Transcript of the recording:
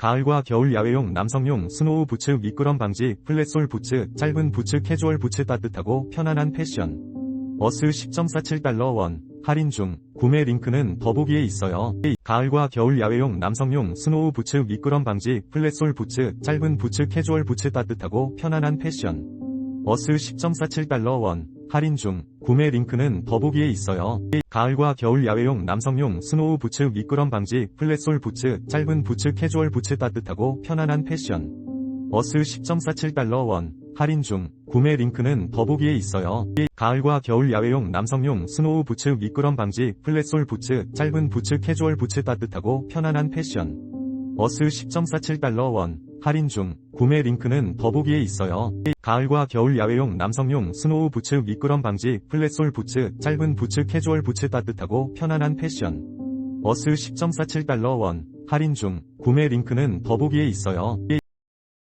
가을과 겨울 야외용 남성용 스노우 부츠 미끄럼 방지 플랫솔 부츠 짧은 부츠 캐주얼 부츠 따뜻하고 편안한 패션. 어스 10.47달러 원. 할인 중. 구매 링크는 더보기에 있어요. 가을과 겨울 야외용 남성용 스노우 부츠 미끄럼 방지 플랫솔 부츠 짧은 부츠 캐주얼 부츠 따뜻하고 편안한 패션. 어스 10.47달러 원 할인 중 구매 링크는 더보기에 있어요. 가을과 겨울 야외용 남성용 스노우 부츠 미끄럼 방지 플랫솔 부츠 짧은 부츠 캐주얼 부츠 따뜻하고 편안한 패션 어스 10.47달러 원 할인 중 구매 링크는 더보기에 있어요. 가을과 겨울 야외용 남성용 스노우 부츠 미끄럼 방지 플랫솔 부츠 짧은 부츠 캐주얼 부츠 따뜻하고 편안한 패션 어스 10.47달러 원 할인 중 구매 링크는 더보기에 있어요. 가을과 겨울 야외용 남성용 스노우 부츠 미끄럼 방지 플랫솔 부츠 짧은 부츠 캐주얼 부츠 따뜻하고 편안한 패션 어스 10.47달러 원 할인 중 구매 링크는 더보기에 있어요.